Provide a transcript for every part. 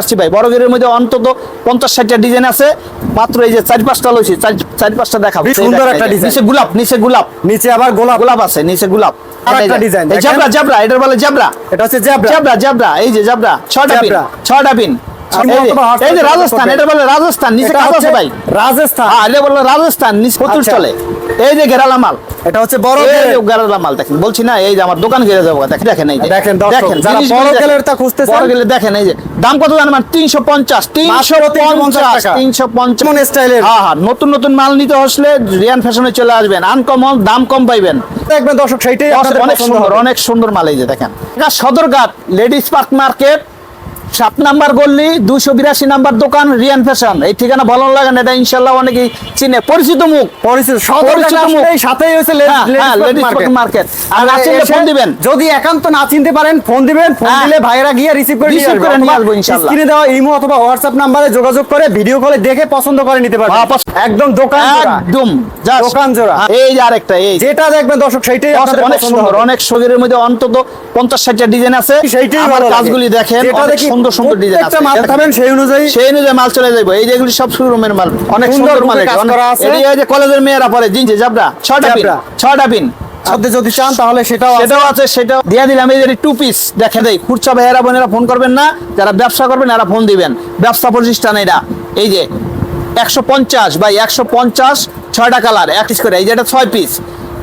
আসছি ভাই। বড় গেরের মধ্যে অন্তত পঞ্চাশ ষাটটা ডিজাইন আছে। মাত্র এই যে চার পাঁচটা লইছি চার পাঁচটা দেখাবো। সুন্দর একটা ডিজাইন। নিচে গোলাপ নিচে গোলাপ। নিচে আবার গোলাপ। গোলাপ আছে নিচে গোলাপ। আর একটা design, জাবরা জাবরা এটার বলে জাবরা। এটা হচ্ছে জাবরা। জাবরা জাবরা এই যে জাবরা ছটা পিন ছটা পিন। এই যে- বর্তমান হাট এই যে বাজারে রাজস্থান এটা বলে রাজস্থান নিচে কাজ আছে ভাই। রাজস্থান। হ্যাঁ এটা বলে রাজস্থান নিচে প্রচুর আচ্ছা। চলে। এই যে ঘেরালা মাল এটা হচ্ছে বড় দেখেন বলছি না এই যে আমার দোকান ঘিরে যাব দেখেন দেখেন এই যে। দেখেন যারা বড় গেলের তা খুঁজতেছেন। বড় গেলে দেখেন এই যে দাম কত জানেন তিনশো 350 পঞ্চাশ তিনশো পঞ্চাশ। স্টাইলের? হ্যাঁ হ্যাঁ নতুন নতুন মাল নিতে আসলে রিয়ান ফ্যাশনে চলে আসবেন আনকমন দাম কম পাইবেন। দেখবেন দর্শক সেইটাই অনেক সুন্দর অনেক সুন্দর মাল এই যে দেখেন। Sadarghat ladies park market. সাত নাম্বার গল্লি দুশো বিরাশি নাম্বার দোকান রিয়ান ফ্যাশন। এই ঠিকানা ভালো লাগে না এটা ইনশাল্লাহ অনেকেই চিনে। পরিচিত মুখ। পরিচিত মুখ। সাথেই হয়েছে হ্যাঁ, হ্যাঁ, market। আর না চিনলে ফোন দিবেন। যদি একান্ত না চিনতে পারেন ফোন দিবেন ফোন হ্যাঁ। দিলে ভাইরা গিয়ে রিসিভ করে আসবে। করে নিয়ে আসব। স্ক্রিনে দেওয়া ইমো অথবা হোয়াটসঅ্যাপ নাম্বারে যোগাযোগ করে ভিডিও কলে দেখে পছন্দ করে নিতে পারবেন। একদম দোকান একদম দোকান জোড়া। এই যে আরেকটা এই। যেটা দেখবেন দর্শক আপনাদের অনেক সুন্দর অনেক শরীরের মধ্যে অন্তত পঞ্চাশ ষাটটা ডিজাইন আছে। সেইটাই আমার কাজগুলি দেখেন অনেক দেখি সুন্দর সুন্দর ডিজাইন আছে মাল সেই অনুযায়ী। সেই অনুযায়ী মাল চলে যাবে এই যেগুলি সব শোরুমের মাল। অনেক সুন্দর মাল আছে। এই যে কলেজের মেয়েরা পরে জিনছে জাবরা। ছটা পিন ছটা পিন সাথে যদি চান তাহলে সেটাও সেটাও আছে সেটাও দিয়ে দিলাম এই যে টু পিস দেখে দেই খুচরা ভাইয়েরা বোনেরা ফোন করবেন না। যারা ব্যবসা করবেন এরা ফোন দিবেন। ব্যবসা প্রতিষ্ঠান এটা। এই যে একশো পঞ্চাশ বাই একশো পঞ্চাশ ছয়টা কালার এক পিস করে। এই যে এটা ছয় পিস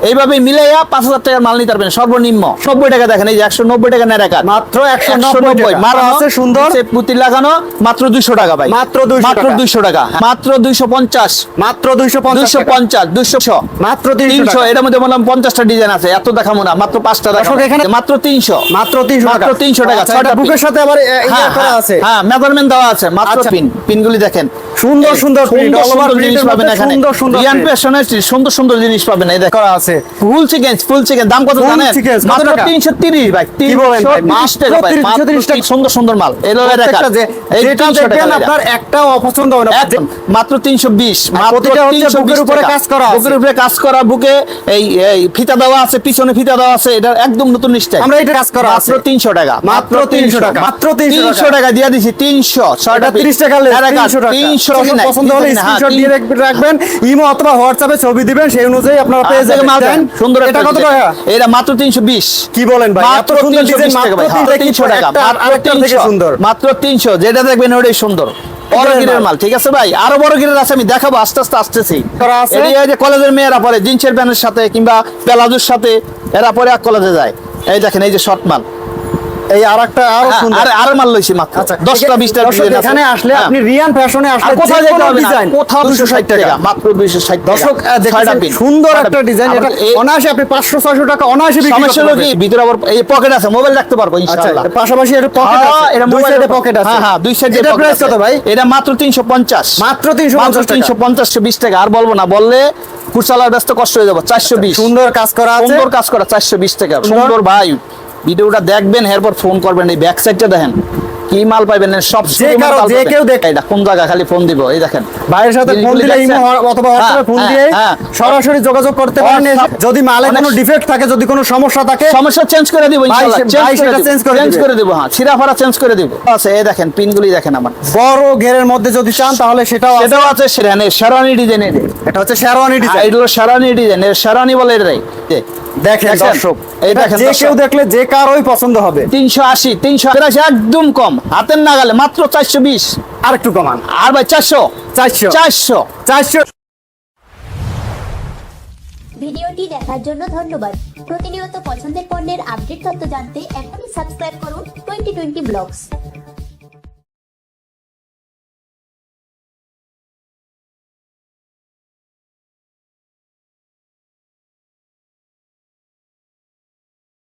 এইভাবে মিলাইয়া পাঁচ হাজার টাকার মাল নিতে পারবেন সর্বনিম্ন। নব্বই টাকা দেখেন এই যে একশো নব্বই টাকা নেয় টাকা মাত্র 190 টাকা। মারা আছে সুন্দর। পুঁতি লাগানো মাত্র দুইশো টাকা ভাই। মাত্র 200 মাত্র দুইশো টাকা। মাত্র দুইশো পঞ্চাশ। মাত্র দুইশো দুইশো পঞ্চাশ দুইশো মাত্র তিনশো তিনশো এটার মধ্যে বললাম পঞ্চাশটা ডিজাইন আছে এত দেখাবো না মাত্র পাঁচটা দর্শক, এখানে- মাত্র তিনশো। মাত্র তিনশো মাত্র 300 টাকা, আচ্ছা, ছয়টা বুকের সাথে আবার হ্যাঁ হ্যাঁ, আছে। হ্যাঁ মেজারমেন্ট দেওয়া আছে মাত্র আচ্ছা। পিন পিনগুলি দেখেন। সুন্দর সুন্দর সুন্দর সুন্দর জিনিস পাবেন এখানে। সুন্দর সুন্দর জিনিস পাবেন এই দেখো করা আছে। ফুল চিকেন ফুল চিকেন দাম কত জানেন? মাত্র 330 ভাই কি বলেন ভাই? 330 টাকা ভাই, মাত্র মাত্র 330 টাকা। সুন্দর সুন্দর মাল। এলো প্রত্যেকটা যে- যেটা দেখবেন আপনার একটাও অপছন্দ হবে না। মাত্র 320 মাত্র প্রতিটা হচ্ছে 320 বুকের উপরে কাজ করা বুকের উপরে কাজ করা বুকে এই এই ফিতা দেওয়া আছে পিছনে ফিতা দেওয়া আছে এটা একদম নতুন স্টাইল। আমরা এটা কাজ করা মাত্র 300 টাকা মাত্র 300 টাকা। মাত্র মাত্র 300 300 টাকা দিয়ে দিছি 300 ছয়টা এটা 30 টাকা less, 300 টাকা। 300 পছন্দ- হলে 300 না, হ্যাঁ, স্ক্রিনশট দিয়ে রাখবেন- ইমো অথবা হোয়াটসঅ্যাপে ছবি দিবেন সেই অনুযায়ী আপনারা পেয়ে যাবেন। দেন। দেন, সুন্দর এটা কত টাকা? এটা মাত্র 320 কি বলেন ভাই? মাত্র সুন্দর ডিজাইন মাত্র 300 টাকা একটা থেকে সুন্দর। মাত্র 300 যেটা দেখবেন ওটাই সুন্দর। বড় গিরের মাল। ঠিক আছে ভাই? আরও বড় গিরের আছে আমি দেখাবো আস্তে আস্তে আসতেছি। এই যে কলেজের মেয়েরা পরে জিন্সের প্যান্টের সাথে কিংবা প্লাজোর সাথে এরা পরে এক কলেজে যায়। এই দেখেন এই যে শর্ট মাল। এই আরেকটা আরও হ্যাঁ, সুন্দর। আর মাল লইছি মাত্র। আচ্ছা 10টা 20টা দর্শক, এখানে আসলে আপনি রিয়ান ফ্যাশনে আসলে কোথাও যে যেতে হবে না ডিজাইন কোথাও 260 টাকা মাত্র 260 দর্শক পিন। সুন্দর একটা ডিজাইন এটা অনায়াসে আপনি 500 600 টাকা অনায়াসে বিক্রি করতে পারবেন। ভিতরে আবার এই পকেট আছে মোবাইল রাখতে পারব আচ্ছা ইনশাআল্লাহ। পাশাপাশি পকেট হ্যাঁ, আছে। এটা দুই সাইডে পকেট আছে। হ্যাঁ হ্যাঁ দুই সাইডে এটা প্রাইস কত ভাই? এটা মাত্র 350 মাত্র 350 350 20 টাকা। আর বলব না বললে ব্যস্ত কষ্ট হয়ে যাবে। 420 সুন্দর কাজ করা আছে। সুন্দর কাজ করা 420 টাকা। সুন্দর ভাই। ভিডিওটা দেখবেন এরপর ফোন করবেন। এই ব্যাক সাইডটা দেখেন। কি মাল পাইবেন সব যে। কেউ দেখে। এটা কোন জায়গা খালি ফোন দিব এই দেখেন। ভাইয়ের সাথে ফোন দিলে ইমো অথবা হোয়াটসঅ্যাপে ফোন হ্যাঁ, দিয়ে হ্যাঁ। সরাসরি যোগাযোগ করতে পারেন। যদি মালে কোনো ডিফেক্ট থাকে যদি কোনো সমস্যা থাকে সমস্যা চেঞ্জ করে দিব ইনশাআল্লাহ চেঞ্জ করে দিব চেঞ্জ করে দিব। হ্যাঁ ছিড়াফাড়া চেঞ্জ করে দিব। আছে এই দেখেন পিনগুলি দেখেন আমার। বড় ঘেরের মধ্যে যদি চান তাহলে সেটাও আছে। সেটাও আছে সেরানি শেরানি ডিজাইনের এটা হচ্ছে শেরওয়ানি ডিজাইন এগুলো শেরানি ডিজাইন এর শেরানি বলে এটাই। দেখেন? দর্শক। এই এটা দেখেন যে কেউ দেখলে যে কারোই পছন্দ হবে। তিনশো আশি তিনশো তিরাশি একদম কম। হাতের নাগালে মাত্র চারশো বিশ। আর একটু কমান। আর ভাই চারশো। চারশো। চারশো। চারশো। ভিডিওটি দেখার জন্য ধন্যবাদ। প্রতিনিয়ত পছন্দের পণ্যের আপডেট তথ্য জানতে এখনই সাবস্ক্রাইব করুন টোয়েন্টি টোয়েন্টি ব্লগস।